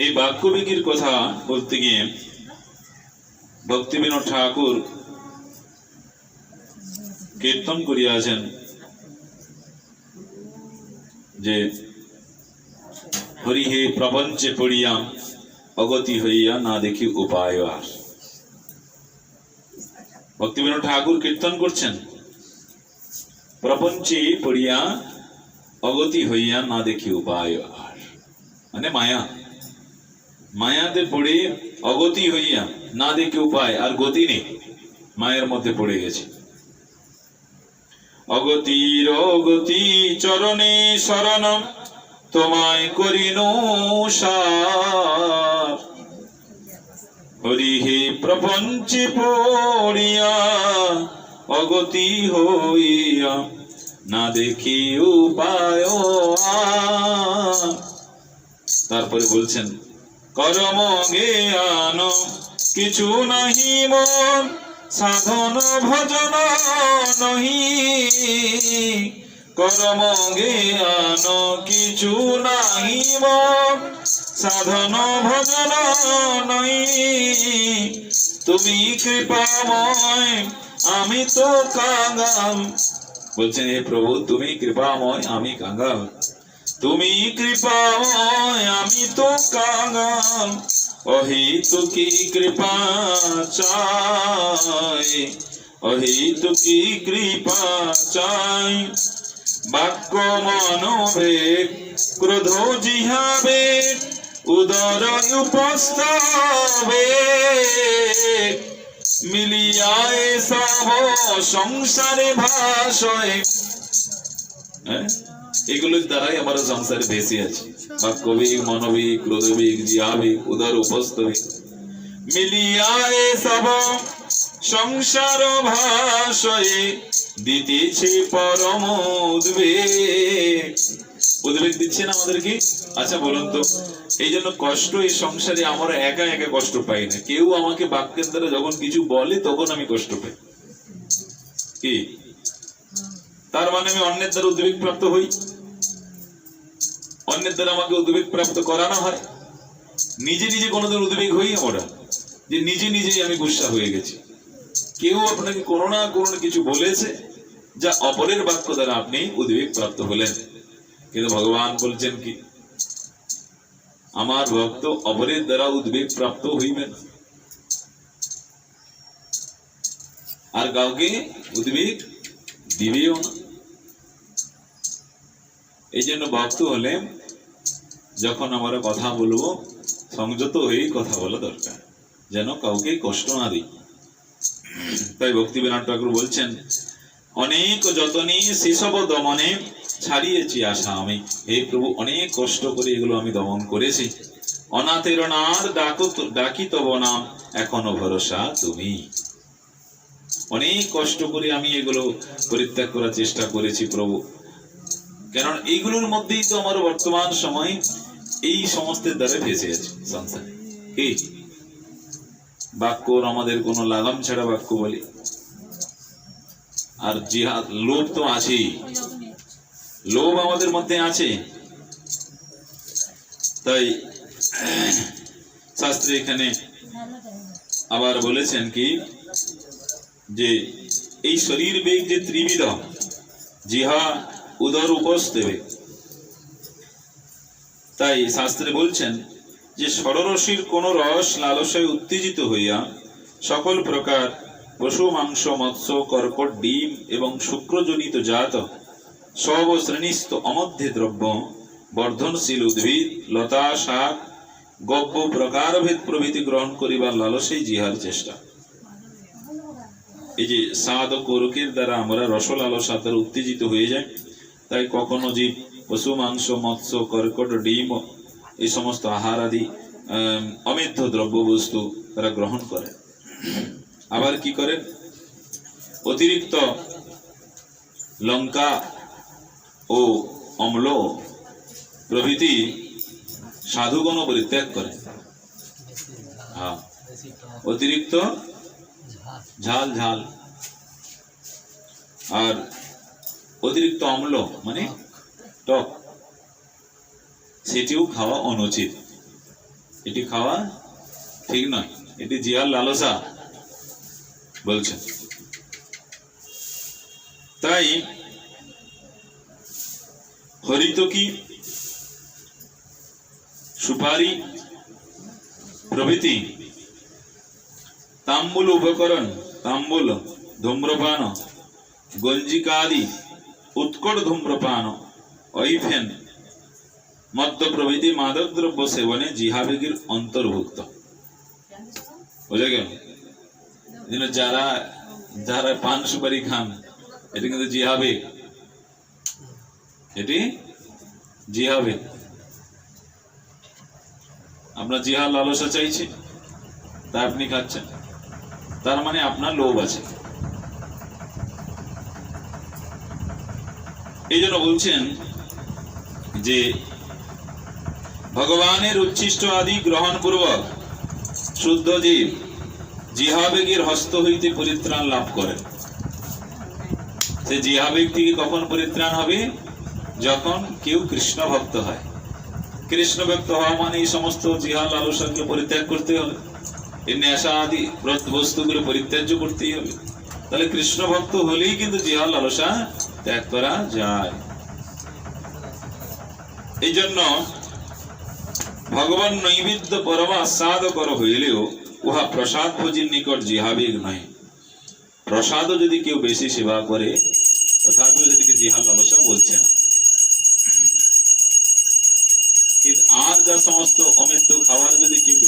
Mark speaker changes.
Speaker 1: এই বাক্যবিকির কথা বলতে গিয়ে ভক্তিবিনোদ ঠাকুর কীর্তন করিয়াছেন যে হরি হে প্রপঞ্চে পড়িয়া অগতি হইয়া না দেখি উপায় আর। ভক্তিবিনোদ ঠাকুর কীর্তন করছেন। প্রপঞ্চে পড়িয়া অগতি হইয়া না দেখি উপায় আর। মানে মায়া। মায়াতে পড়ে অগতি হইয়া না দেখি উপায় আর গতি নেই। মায়ের মধ্যে পড়ে গেছে। অগতির অগতি চরণে শরণ তোমায় করিন সার। হরি হে প্রপঞ্চে পড়িয়া অগতি হইয়া না দেখি উপায়। তারপরে বলছেন করম জ্ঞান কিছু নাহি মন, সাধন ভজন নহি। করম জ্ঞান কিছু নাহি মন, সাধন ভজন নহি। তুমি কৃপাময়, আমি তো কাঙ্গাল বলছেন, হে প্রভু, তুমি কৃপাময়, আমি কাঙ্গাল তুমি কৃপাময় আমি তো কাঙ্গাল অহিতু কি কৃপা চাই। অহিতু কি কৃপা চাই। বাক্য মনোবেগ ক্রোধ জিহাবে উদর উপস্তবে। মিলিয়ায় সব সংসারে ভাষয় হ্যাঁ? এগুলোর দ্বারাই আমরা সংসারে ভেসে আছি। বাক্যবিক মনোবিক ক্রোধবিক জিয়াবিক উদর উপস্তবিক মিলিয়ায় সব সংসার ভাষয়ে দিতেছে পরম উদ্বেগ। উদ্বেগ দিচ্ছে না আমাদেরকে আচ্ছা বলুন তো এই জন্য কষ্ট এই সংসারে আমরা একা একা কষ্ট পাই না। কেউ আমাকে বাক্যের দ্বারা যখন কিছু বলে, তখন আমি কষ্ট পাই। কি? তার মানে আমি অন্যের দ্বারা উদ্বেগ প্রাপ্ত হই? অন্যের দ্বারা আমাকে উদ্বেগ প্রাপ্ত করানো হয়। নিজে নিজে কোনোদিন উদ্বেগ হই আমরা যে নিজে নিজেই আমি গুসা হয়ে গেছি। কেউ আপনাকে কোনো না কোনো কিছু বলেছে যা অপরের বাক্য দ্বারা আপনি উদ্বেগ প্রাপ্ত হলেন। কিন্তু ভগবান বলছেন কি, আমার ভক্ত অপরের দ্বারা উদ্বেগ প্রাপ্ত হইবে না। আর কাউকে উদ্বেগ দিবেও না। এই জন্য ভক্ত হলে যখন আমরা কথা বলব, সংযত হয়েই কথা বলা দরকার। যেন কাউকে কষ্ট না দিই। তাই ভক্তি বিনাট ঠাকুর বলছেন, অনেক যতনে সেসব দমনে ছাড়িয়েছি আশা আমি। হে প্রভু, অনেক কষ্ট করে এগুলো আমি দমন করেছি। অনাথের ডাকো ডাকি তব নাম, এখনও ভরসা তুমি। অনেক কষ্ট করে আমি এগুলো পরিত্যাগ করার চেষ্টা করেছি প্রভু। কারণ এইগুলোর মধ্যেই তো আমার বর্তমান সময় এই দ্বারা ভেসে আছে আমাদের লাগাম ছাড়া বাক্য বলি। আর জিহাদ, লোভ তো আছেই। লোভ আমাদের মধ্যে আছে। তাই, শাস্ত্রে এখানে আবার বলেছেন কি, যে এই শরীর বেগ যে ত্রিবিধ, জিহা উদর উপস্থিবে তাই শাস্ত্রে বলছেন যে ষড়রসির কোন রস লালসায় উত্তেজিত হইয়া সকল প্রকার পশু মাংস, মৎস্য, কর্কট, ডিম এবং শুক্রজনিত জাত, সব শ্রেণীস্থ অমধ্যে দ্রব্য, বর্ধনশীল উদ্ভিদ, লতা, শাক, গব্য, প্রকারভেদ প্রভৃতি গ্রহণ করিবার লালসেই জিহার চেষ্টা। এই যে স্বাদ ও কোরকের দ্বারা আমরা রসলালসা তার উত্তেজিত হয়ে যায় তাই কখনো জীব পশু মাংস মৎস্য কর্কট ডিম এই সমস্ত আহার আদি আম, অমেধ্য দ্রব্য বস্তু তারা গ্রহণ করে। আবার কি করে? অতিরিক্ত লঙ্কা ও অম্ল প্রভৃতি সাধুগণ পরিত্যাগ করে। হ্যাঁ। অতিরিক্ত ঝাল ঝাল। আর অতিরিক্ত অম্ল মানে টক, সেটিও খাওয়া অনুচিত। এটি খাওয়া ঠিক নয়। এটি জিয়ার লালসা বলছেন তাই হরিতকি সুপারি প্রভৃতি? তাম্বুল উপকরণ, তাম্বুল, ধূম্রপান, গঞ্জিকাদি উৎকট ধূম্রপান ঐফেন মদ্য প্রভৃতি মাদক দ্রব্য সেবনে জিহাবেগের অন্তর্ভুক্ত। বুঝে গেল? যারা যারা পান সুপারি খান, এটি কিন্তু জিহাবেগ এটি জিহাবেগ আপনার জিহা লালসা চাইছে, তা আপনি খাচ্ছেন। তার মানে আপনার লোভ আছে। এই জন্য বলছেন যে ভগবানের উচ্ছিষ্ট আদি গ্রহণ পূর্বক শুদ্ধ জীব জিহাবেগের হস্ত হইতে পরিত্রাণ লাভ করেন সে জিহাবেগ থেকে কখন পরিত্রাণ হবে? যখন কেউ কৃষ্ণ ভক্ত হয়। কৃষ্ণ ভক্ত হওয়া মানে এই সমস্ত জিহা লালসাকে পরিত্যাগ করতে হবে। এই নেশা আদি বস্তুগুলো পরিত্যাজ্য করতেই হবে। তাহলে কৃষ্ণ ভক্ত হলেই কিন্তু জিহা লালসা ত্যাগ করা যায়। এই জন্য ভগবান নৈবেদ্য পরমা আস্বাদ কর হইলেও উহা প্রসাদ ভোজির নিকট জিহাবেগ নয় প্রসাদও যদি কেউ বেশি সেবা করে, তথাপিও সেটিকে জিহা লালসা বলছে না। কিন্তু আর যা সমস্ত অমিত্র খাবার যদি কেউ